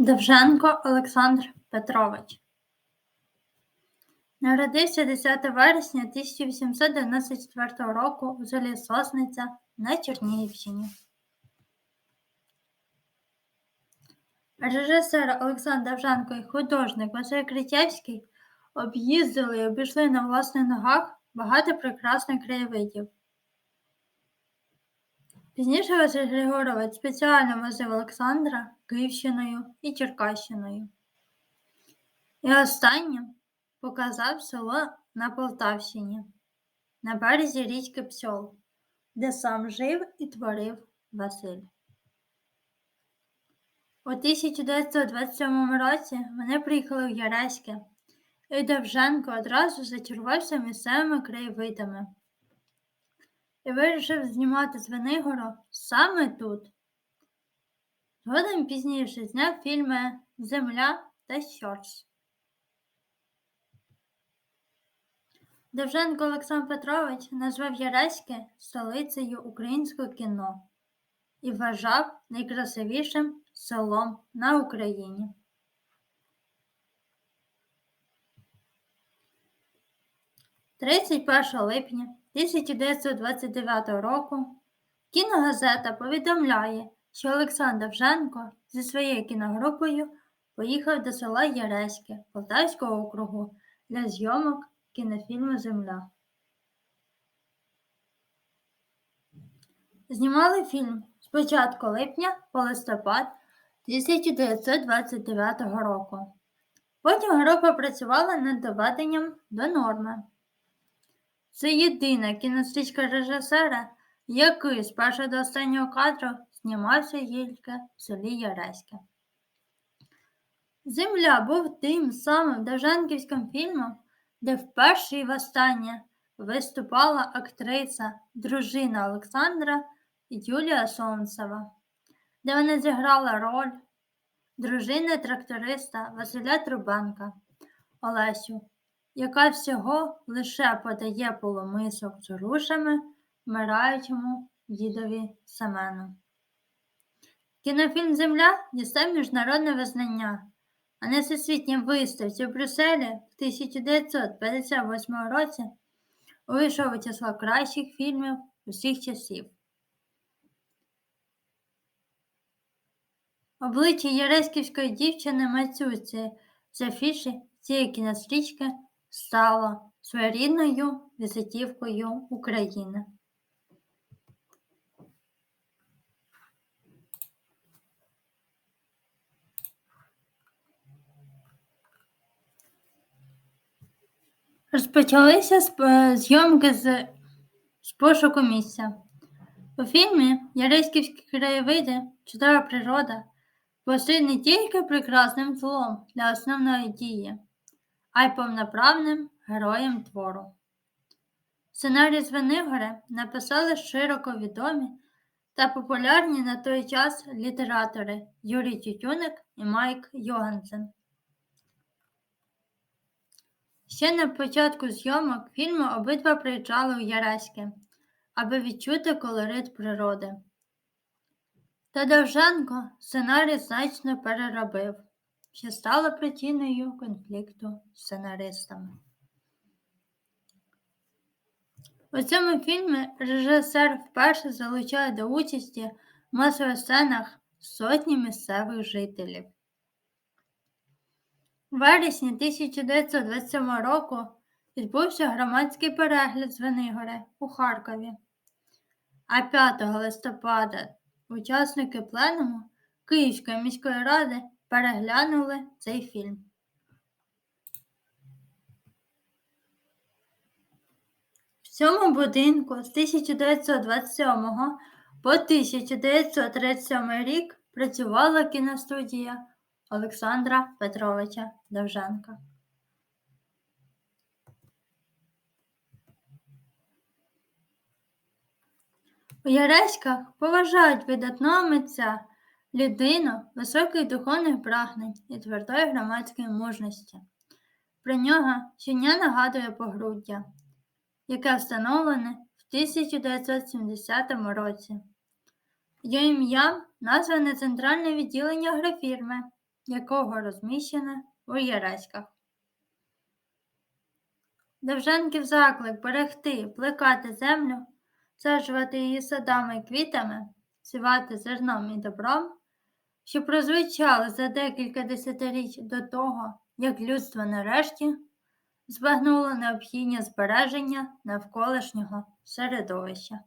Довженко Олександр Петрович Народився 10 вересня 1894 року у селі Сосниця на Чернігівщині. Режисер Олександр Довженко і художник Василь Критєвський об'їздили і обійшли на власних ногах багато прекрасних краєвидів. Пізніше Василь Григорович спеціально возив Олександра Київщиною і Черкащиною. І останнім показав село на Полтавщині, на березі річки Псьол, де сам жив і творив Василь. У 1927 році вони приїхали в Яреське, і Довженко одразу зачарувався місцевими краєвидами і вирішив знімати Звенигород саме тут. Згодом пізніше зняв фільми Земля та Щорс. Довженко Олександр Петрович назвав Яреське столицею українського кіно і вважав найкрасивішим селом на Україні. Тридцять першого липня 1929 року кіногазета повідомляє, що Олександр Довженко зі своєю кіногрупою поїхав до села Яреське Полтавського округу для зйомок кінофільму Земля. Знімали фільм з початку липня по листопад 1929 року. Потім група працювала над доведенням до норми. Це єдина кінострічка режисера, який з першого до останнього кадру знімався тільки в селі Яреське. Земля був тим самим Довженківським фільмом, де вперше і востаннє виступала актриса, дружина Олександра Юлія Сонцева, де вона зіграла роль дружини тракториста Василя Трубенка Олесю, яка всього лише подає полумисок з рушами вмираючому дідові Семену. Кінофільм Земля дістав міжнародне визнання, а на всесвітній виставці в Брюсселі в 1958 році увійшов у число кращих фільмів усіх часів. Обличчя Яреськівської дівчини Мацюці з афіші цієї кінострічки стало своєрідною візитівкою України. Розпочалися зйомки з, з пошуку місця. У фільмі Яреськівські краєвиди, чудова природа постають не тільки прекрасним злом для основної дії, а й повноправним героєм твору. Сценарій Звенигоря написали широко відомі та популярні на той час літератори Юрій Тютюник і Майк Йогансен. Ще на початку зйомок фільму обидва приїжджали у Яреське, аби відчути колорит природи. Та Довженко сценарій значно переробив, що стало причиною конфлікту з сценаристами. У цьому фільмі режисер вперше залучає до участі в масових сценах сотні місцевих жителів. У вересні 1927 року відбувся громадський перегляд Звенигоря у Харкові, а 5 листопада учасники пленуму Київської міської ради переглянули цей фільм. В цьому будинку з 1927 по 1937 рік працювала кіностудія Олександра Петровича Довженка. У Яреськах поважають видатного митця, людину високих духовних прагнень і твердої громадської мужності. Про нього щодня нагадує погруддя, яке встановлене в 1970 році. Його ім'ям назване центральне відділення агрофірми, якого розміщене у Яреськах. Довженків заклик берегти, плекати землю, саджувати її садами і квітами, сівати зерном і добром, що прозвучали за декілька десятиріч до того, як людство нарешті збагнуло необхідність збереження навколишнього середовища.